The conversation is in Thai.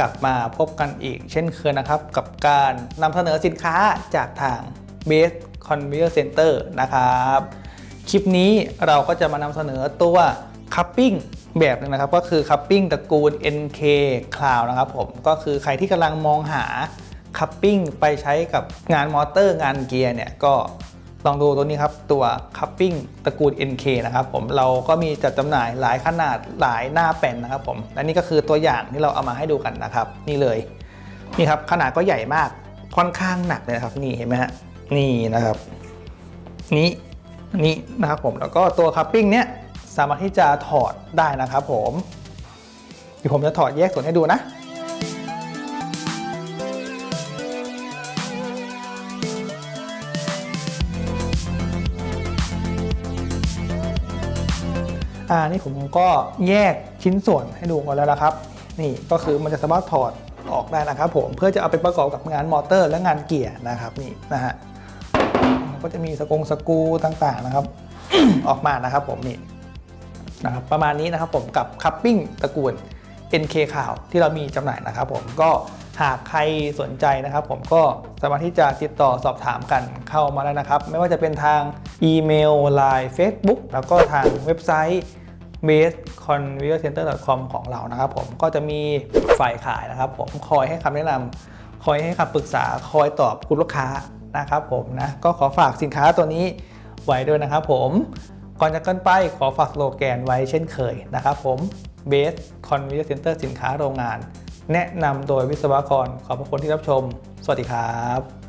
กลับมาพบกันอีก เช่นเคยนะครับ กับการนำเสนอสินค้าจากทาง Base Conveyor Center นะครับ คลิปนี้เราก็จะมานำเสนอตัวคัพปิ้งแบบหนึงนะครับ ก็คือคัพปิ้งตระกูล NK Cloud นะครับผม ก็คือใครที่กำลังมองหาคัพปิ้งไปใช้กับงานมอเตอร์งานเกียร์เนี่ยก็ ลองดูตัวนี้ครับตัวคัพปิ้งตระกูล NK นะครับผมเราก็มีจัดจำหน่ายหลายขนาดหลายหน้าแป้นนะครับผมและนี่ก็คือตัวอย่างที่เราเอามาให้ดูกันนะครับ นี่เลยนี่ครับขนาดก็ใหญ่มากค่อนข้างหนักเลยนะครับนี่เห็นไหมฮะนี่นะครับ นี้นี่นะครับผมแล้วก็ตัวคัพปิ้งเนี้ยสามารถที่จะถอดได้นะครับผมเดี๋ยวผมจะถอดแยกส่วนให้ดูนะ อ่านี่ผมก็แยกชิ้นส่วนให้ดูก่อนแล้วนะครับ นี่ก็คือมันจะสามารถถอดออกได้นะครับ ผมเพื่อจะเอาไปประกอบกับงานมอเตอร์ และงานเกียร์นะครับนี่นะฮะก็จะมีสกงสกรูต่างๆนะครับ ออกมานะครับผมนี่นะครับประมาณนี้นะครับผมกับคัพปิ้งตระกูล NK ข่าวที่เรามีจำหน่ายนะครับ ผมก็หากใครสนใจนะครับ ผมก็สามารถที่จะติดต่อสอบถามกันเข้ามาได้นะครับ ไม่ว่าจะเป็นทางอีเมล Line Facebook แล้วก็ทางเว็บไซต์ base conveyor center com ของเรานะครับผมก็จะมีฝ่ายขายนะครับผมคอยให้คำแนะนำคอยให้คำปรึกษาคอยตอบคุณลูกค้านะครับผมนะก็ขอฝากสินค้าตัวนี้ไว้ด้วยนะครับผมก่อนจะกันไปขอฝากโลแกนไว้เช่นเคยนะครับผม b a s conveyor center สินค้าโรงงาน แนะนำโดยวิศวกรขอบพระคุณที่รับชม สวัสดีครับ